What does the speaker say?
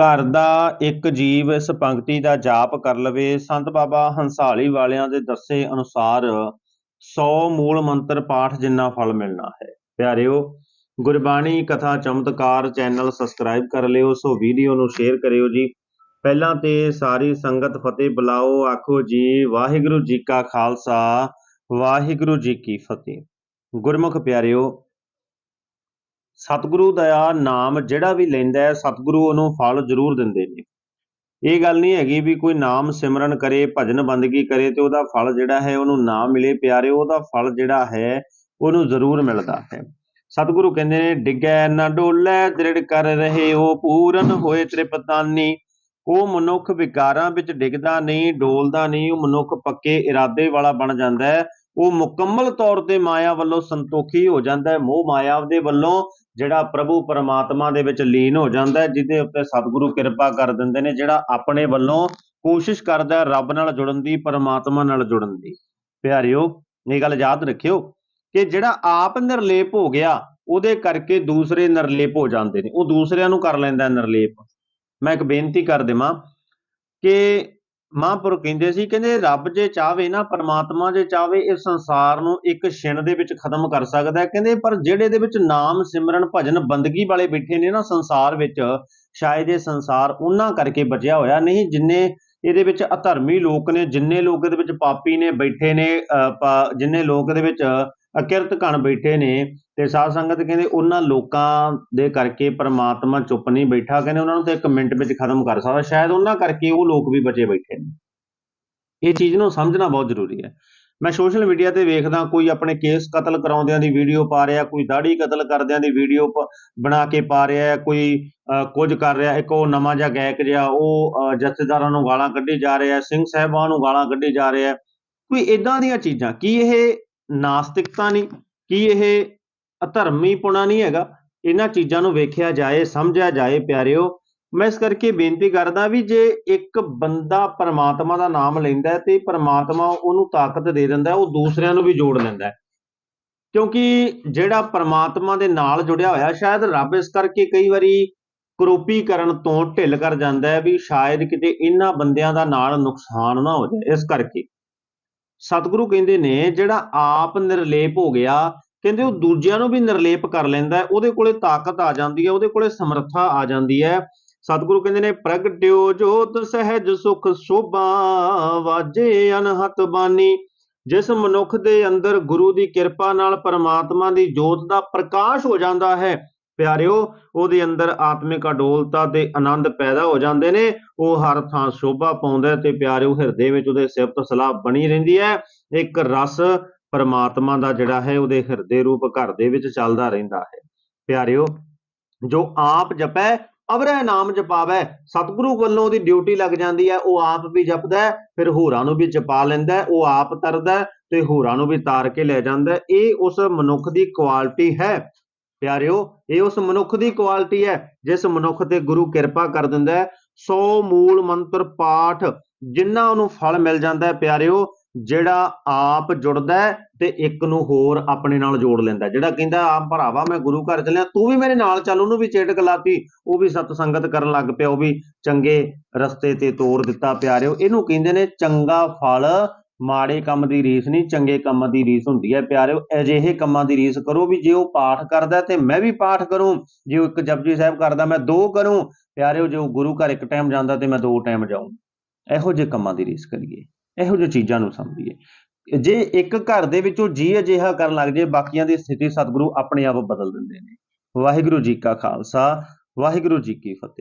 ਘਰ ਦਾ ਇੱਕ ਜੀਵ ਇਸ ਪੰਕਤੀ ਦਾ ਜਾਪ ਕਰ ਲਵੇ, ਸੰਤ ਬਾਬਾ ਹੰਸਾਲੀ ਵਾਲਿਆਂ ਦੇ ਦੱਸੇ ਅਨੁਸਾਰ 100 ਮੂਲ ਮੰਤਰ ਪਾਠ ਜਿੰਨਾ ਫਲ ਮਿਲਣਾ ਹੈ। ਪਿਆਰਿਓ, ਗੁਰਬਾਣੀ ਕਥਾ ਚਮਤਕਾਰ ਚੈਨਲ ਸਬਸਕ੍ਰਾਈਬ ਕਰ ਲਿਓ, ਸੋ ਵੀਡੀਓ ਨੂੰ ਸ਼ੇਅਰ ਕਰਿਓ ਜੀ। ਪਹਿਲਾਂ ਤੇ ਸਾਰੀ ਸੰਗਤ ਫਤਿਹ ਬੁਲਾਓ, ਆਖੋ ਜੀ, ਵਾਹਿਗੁਰੂ ਜੀ ਕਾ ਖਾਲਸਾ, ਵਾਹਿਗੁਰੂ ਜੀ ਕੀ ਫਤਿਹ। ਗੁਰਮੁਖ ਪਿਆਰਿਓ ਸਤਿਗੁਰੂ ਦਾ ਨਾਮ ਜਿਹੜਾ ਵੀ ਲੈਂਦਾ ਹੈ, ਸਤਿਗੁਰੂ ਉਹਨੂੰ ਫਲ ਜ਼ਰੂਰ ਦਿੰਦੇ ਨੇ। ਇਹ ਗੱਲ ਨਹੀਂ ਹੈਗੀ ਵੀ ਕੋਈ ਨਾਮ ਸਿਮਰਨ ਕਰੇ, ਭਜਨ ਬੰਦਗੀ ਕਰੇ ਤੇ ਉਹਦਾ ਫਲ ਜਿਹੜਾ ਹੈ, ਉਹਨੂੰ ਨਾ ਮਿਲੇ ਪਿਆਰੇ, ਉਹਦਾ ਫਲ ਜਿਹੜਾ ਹੈ, ਉਹਨੂੰ ਜ਼ਰੂਰ ਮਿਲਦਾ ਹੈ। ਸਤਿਗੁਰੂ ਕਹਿੰਦੇ ਨੇ, ਡਿੱਗੈ ਨਾ ਡੋਲੇ, ਦ੍ਰਿੜ ਕਰ ਰਹੇ ਉਹ ਪੂਰਨ ਹੋਏ ਤ੍ਰਿਪਤਾਨੀ। ਉਹ ਮਨੁੱਖ ਵਿਕਾਰਾਂ ਵਿੱਚ ਡਿੱਗਦਾ ਨਹੀਂ, ਡੋਲਦਾ ਨਹੀਂ, ਉਹ ਮਨੁੱਖ ਪੱਕੇ ਇਰਾਦੇ ਵਾਲਾ ਬਣ ਜਾਂਦਾ ਹੈ। ਉਹ ਮੁਕੰਮਲ ਤੌਰ ਤੇ ਮਾਇਆ ਵੱਲੋਂ ਸੰਤੋਖੀ ਹੋ ਜਾਂਦਾ ਹੈ, ਮੋਹ ਮਾਇਆ ਦੇ ਵੱਲੋਂ ਜਿਹੜਾ ਪ੍ਰਭੂ ਪਰਮਾਤਮਾ ਦੇ ਵਿੱਚ ਲੀਨ ਹੋ ਜਾਂਦਾ ਜਿਹਦੇ ਉੱਤੇ ਸਤਿਗੁਰੂ ਕਿਰਪਾ ਕਰ ਦਿੰਦੇ ਨੇ, ਜਿਹੜਾ ਆਪਣੇ ਵੱਲੋਂ ਕੋਸ਼ਿਸ਼ ਕਰਦਾ ਰੱਬ ਨਾਲ ਜੁੜਨ ਦੀ, ਪਰਮਾਤਮਾ ਨਾਲ ਜੁੜਨ ਦੀ। ਪਿਆਰਿਓ, ਇਹ ਗੱਲ ਯਾਦ ਰੱਖਿਓ ਕਿ ਜਿਹੜਾ ਆਪ ਨਿਰਲੇਪ ਹੋ ਗਿਆ, ਉਹਦੇ ਕਰਕੇ ਦੂਸਰੇ ਨਿਰਲੇਪ ਹੋ ਜਾਂਦੇ ਨੇ। ਉਹ ਦੂਸਰਿਆਂ ਨੂੰ ਕਰ ਲੈਂਦਾ ਨਿਰਲੇਪ। ਮੈਂ ਇੱਕ ਬੇਨਤੀ ਕਰ ਦੇਵਾਂ ਕਿ ਮਹਾਂਪੁਰਖ ਕਹਿੰਦੇ ਸੀ, ਕਹਿੰਦੇ ਰੱਬ ਜੇ ਚਾਹਵੇ ਨਾ, ਪਰਮਾਤਮਾ ਜੇ ਚਾਹਵੇ ਇਸ ਸੰਸਾਰ ਨੂੰ ਇੱਕ ਛਿਣ ਦੇ ਵਿੱਚ ਖਤਮ ਕਰ ਸਕਦਾ ਹੈ। ਕਹਿੰਦੇ, ਪਰ ਜਿਹੜੇ ਦੇ ਵਿੱਚ ਨਾਮ, ਸਿਮਰਨ, ਭਜਨ, ਬੰਦਗੀ ਵਾਲੇ ਬੈਠੇ ਨੇ ਨਾ ਸੰਸਾਰ ਵਿੱਚ, ਸ਼ਾਇਦ ਇਹ ਸੰਸਾਰ ਉਹਨਾਂ ਕਰਕੇ ਬਚਿਆ ਹੋਇਆ। ਨਹੀਂ, ਜਿੰਨੇ ਇਹਦੇ ਵਿੱਚ ਅਧਰਮੀ ਲੋਕ ਨੇ, ਜਿੰਨੇ ਲੋਕ ਇਹਦੇ ਵਿੱਚ ਪਾਪੀ ਨੇ, ਬੈਠੇ ਨੇ ਜਿੰਨੇ ਲੋਕ ਇਹਦੇ ਵਿੱਚ ਅਕਿਰਤ ਘਣ ਬੈਠੇ ਨੇ ਤੇ ਸਾਧ ਸੰਗਤ ਕਹਿੰਦੇ ਉਹਨਾਂ ਲੋਕਾਂ ਦੇ ਕਰਕੇ ਪਰਮਾਤਮਾ ਚੁੱਪ ਨਹੀਂ ਬੈਠਾ, ਕਹਿੰਦੇ ਉਹਨਾਂ ਨੂੰ ਤਾਂ ਇੱਕ ਮਿੰਟ ਵਿੱਚ ਖਤਮ ਕਰ ਸਕਦਾ। ਸ਼ਾਇਦ ਉਹਨਾਂ ਕਰਕੇ ਉਹ ਲੋਕ ਵੀ ਬਚੇ ਬੈਠੇ ਨੇ। ਇਹ ਚੀਜ਼ ਨੂੰ ਸਮਝਣਾ ਬਹੁਤ ਜ਼ਰੂਰੀ ਹੈ। ਮੈਂ ਸੋਸ਼ਲ ਮੀਡੀਆ ਤੇ ਵੇਖਦਾ, ਕੋਈ ਆਪਣੇ ਕੇਸ ਕਤਲ ਕਰਾਉਂਦਿਆਂ ਦੀ ਵੀਡੀਓ ਪਾ ਰਿਹਾ, ਕੋਈ ਦਾੜੀ ਕਤਲ ਕਰਦਿਆਂ ਦੀ ਵੀਡੀਓ ਬਣਾ ਕੇ ਪਾ ਰਿਹਾ ਕੋਈ ਕੁਝ ਕਰ ਰਿਹਾ, ਇੱਕ ਉਹ ਨਵਾਂ ਜਿਹਾ ਗਾਇਕ ਜਿਹਾ, ਉਹ ਜਥੇਦਾਰਾਂ ਨੂੰ ਗਾਲਾਂ ਕੱਢੀ ਜਾ ਰਿਹਾ, ਸਿੰਘ ਸਾਹਿਬਾਨ ਨੂੰ ਗਾਲਾਂ ਕੱਢੀ ਜਾ ਰਿਹਾ। ਕੋਈ ਇਦਾਂ ਦੀਆਂ ਚੀਜ਼ਾਂ, ਕੀ ਇਹ ਨਾਸਤਿਕਤਾ ਨਹੀਂ, ਕੀ ਇਹ ਅਧਰਮੀ ਪੁਣਾ ਨਹੀਂ ਹੈਗਾ? ਇਹਨਾਂ ਚੀਜ਼ਾਂ ਨੂੰ ਵੇਖਿਆ ਜਾਏ, ਸਮਝਿਆ ਜਾਏ ਪਿਆਰਿਓ, ਮੈਂ ਇਸ ਕਰਕੇ ਬੇਨਤੀ ਕਰਦਾ ਵੀ ਜੇ ਇੱਕ ਬੰਦਾ ਪਰਮਾਤਮਾ ਦਾ ਨਾਮ ਲੈਂਦਾ ਤੇ ਪਰਮਾਤਮਾ ਉਹਨੂੰ ਤਾਕਤ ਦੇ ਦਿੰਦਾ, ਉਹ ਦੂਸਰਿਆਂ ਨੂੰ ਵੀ ਜੋੜ ਲੈਂਦਾ ਕਿਉਂਕਿ ਜਿਹੜਾ ਪਰਮਾਤਮਾ ਦੇ ਨਾਲ ਜੁੜਿਆ ਹੋਇਆ, ਸ਼ਾਇਦ ਰੱਬ ਇਸ ਕਰਕੇ ਕਈ ਵਾਰੀ ਕਰੋਪੀ ਕਰਨ ਤੋਂ ਢਿੱਲ ਕਰ ਜਾਂਦਾ ਹੈ ਵੀ ਸ਼ਾਇਦ ਕਿਤੇ ਇਹਨਾਂ ਬੰਦਿਆਂ ਦਾ ਨਾਲ ਨੁਕਸਾਨ ਨਾ ਹੋ ਜਾਏ, ਇਸ ਕਰਕੇ। ਸਤਿਗੁਰੂ ਕਹਿੰਦੇ ਨੇ, ਜਿਹੜਾ ਆਪ ਨਿਰਲੇਪ ਹੋ ਗਿਆ, ਕਹਿੰਦੇ ਉਹ ਦੂਜਿਆਂ ਨੂੰ ਵੀ ਨਿਰਲੇਪ ਕਰ ਲੈਂਦਾ ਉਹਦੇ ਕੋਲੇ ਤਾਕਤ ਆ ਜਾਂਦੀ ਹੈ, ਉਹਦੇ ਕੋਲੇ ਸਮਰੱਥਾ ਆ ਜਾਂਦੀ ਹੈ। ਸਤਿਗੁਰੂ ਕਹਿੰਦੇ ਨੇ, ਪ੍ਰਗਟਿਓ ਜੋਤ ਸਹਿਜ ਸੁਖ ਸੋਭਾ, ਵਾਜੇ ਅਨਹਤ ਬਾਣੀ, ਜਿਸ ਮਨੁੱਖ ਦੇ ਅੰਦਰ ਗੁਰੂ ਦੀ ਕਿਰਪਾ ਨਾਲ ਪਰਮਾਤਮਾ ਦੀ ਜੋਤ ਦਾ ਪ੍ਰਕਾਸ਼ ਹੋ ਜਾਂਦਾ ਹੈ ਪਿਆਰਿਓ, ਉਹਦੇ ਅੰਦਰ ਆਤਮਿਕ ਅਡੋਲਤਾ ਤੇ ਆਨੰਦ ਪੈਦਾ ਹੋ ਜਾਂਦੇ ਨੇ। ਉਹ ਹਰ ਥਾਂ ਸ਼ੋਭਾ ਪਾਉਂਦਾ ਤੇ ਪਿਆਰਿਓ, ਹਿਰਦੇ ਵਿੱਚ ਉਹਦੇ ਸਿਫਤ ਸਲਾਹ ਬਣੀ ਰਹਿੰਦੀ ਹੈ। ਇੱਕ ਰਸ ਪਰਮਾਤਮਾ ਦਾ ਜਿਹੜਾ ਹੈ, ਉਹਦੇ ਹਿਰਦੇ ਰੂਪ ਘਰ ਦੇ ਵਿੱਚ ਚੱਲਦਾ ਰਹਿੰਦਾ ਹੈ। ਪਿਆਰਿਓ, ਜੋ ਆਪ ਜਪੈ ਅਵਰੈ ਨਾਮ ਜਪਾਵੇ। ਸਤਿਗੁਰੂ ਵੱਲੋਂ ਉਹਦੀ ਡਿਊਟੀ ਲੱਗ ਜਾਂਦੀ ਹੈ। ਉਹ ਆਪ ਵੀ ਜਪਦਾ ਫਿਰ ਹੋਰਾਂ ਨੂੰ ਵੀ ਜਪਾ ਲੈਂਦਾ ਉਹ ਆਪ ਤਰਦਾ ਤੇ ਹੋਰਾਂ ਨੂੰ ਵੀ ਤਾਰ ਕੇ ਲੈ ਜਾਂਦਾ ਇਹ ਉਸ ਮਨੁੱਖ ਦੀ ਕੁਆਲਿਟੀ ਹੈ। ਪਿਆਰਿਓ, ਇਹ ਉਸ ਮਨੁੱਖ ਦੀ ਕੁਆਲਿਟੀ ਹੈ, ਜਿਸ ਮਨੁੱਖ ਤੇ ਗੁਰੂ ਕਿਰਪਾ ਕਰ ਦਿੰਦਾ ਹੈ। 100 ਮੂਲ ਮੰਤਰ ਪਾਠ, ਜਿੰਨਾ ਉਹਨੂੰ ਫਲ ਮਿਲ ਜਾਂਦਾ ਹੈ ਪਿਆਰਿਓ, ਜਿਹੜਾ ਆਪ ਜੁੜਦਾ ਤੇ ਇੱਕ ਨੂੰ ਹੋਰ ਆਪਣੇ ਨਾਲ ਜੋੜ ਲੈਂਦਾ ਜਿਹੜਾ ਕਹਿੰਦਾ ਆਪ ਭਰਾਵਾ, ਮੈਂ ਗੁਰੂ ਘਰ ਚੱਲਿਆ, ਤੂੰ ਵੀ ਮੇਰੇ ਨਾਲ ਚੱਲ। ਉਹਨੂੰ ਵੀ ਚੇਟਕ ਲਾਤੀ, ਉਹ ਵੀ ਸਤ ਸੰਗਤ ਕਰਨ ਲੱਗ ਪਿਆ, ਉਹ ਵੀ ਚੰਗੇ ਰਸਤੇ ਤੇ ਤੋਰ ਦਿੱਤਾ ਪਿਆਰਿਓ। ਇਹਨੂੰ ਕਹਿੰਦੇ ਨੇ ਚੰਗਾ ਫਲ ਮਾੜੇ ਕੰਮ ਦੀ ਰੀਸ ਨਹੀਂ, ਚੰਗੇ ਕੰਮਾਂ ਦੀ ਰੀਸ ਹੁੰਦੀ ਹੈ ਪਿਆਰਿਓ, ਅਜਿਹੇ ਕੰਮਾਂ ਦੀ ਰੀਸ ਕਰੋ ਵੀ ਜੇ ਉਹ ਪਾਠ ਕਰਦਾ ਤੇ ਮੈਂ ਵੀ ਪਾਠ ਕਰੂੰ, ਜੇ ਉਹ ਇੱਕ ਜਪਜੀ ਸਾਹਿਬ ਕਰਦਾ ਮੈਂ ਦੋ ਕਰੂੰ, ਪਿਆਰਿਓ, ਜੇ ਉਹ ਗੁਰੂ ਘਰ ਇੱਕ ਟਾਈਮ ਜਾਂਦਾ ਤੇ ਮੈਂ ਦੋ ਟਾਈਮ ਜਾਊਂ। ਇਹੋ ਜਿਹੇ ਕੰਮਾਂ ਦੀ ਰੀਸ ਕਰੀਏ, ਇਹੋ ਜਿਹੀ ਚੀਜ਼ਾਂ ਨੂੰ ਸਮਝੀਏ। ਜੇ ਇੱਕ ਘਰ ਦੇ ਵਿੱਚੋਂ ਜੀ ਅਜਿਹਾ ਕਰਨ ਲੱਗ ਜੇ, ਬਾਕੀਆਂ ਦੀ ਸਥਿਤੀ ਸਤਿਗੁਰੂ ਆਪਣੇ ਆਪ ਬਦਲ ਦਿੰਦੇ ਨੇ। ਵਾਹਿਗੁਰੂ ਜੀ ਕਾ ਖਾਲਸਾ, ਵਾਹਿਗੁਰੂ ਜੀ ਕੀ ਫਤਿਹ।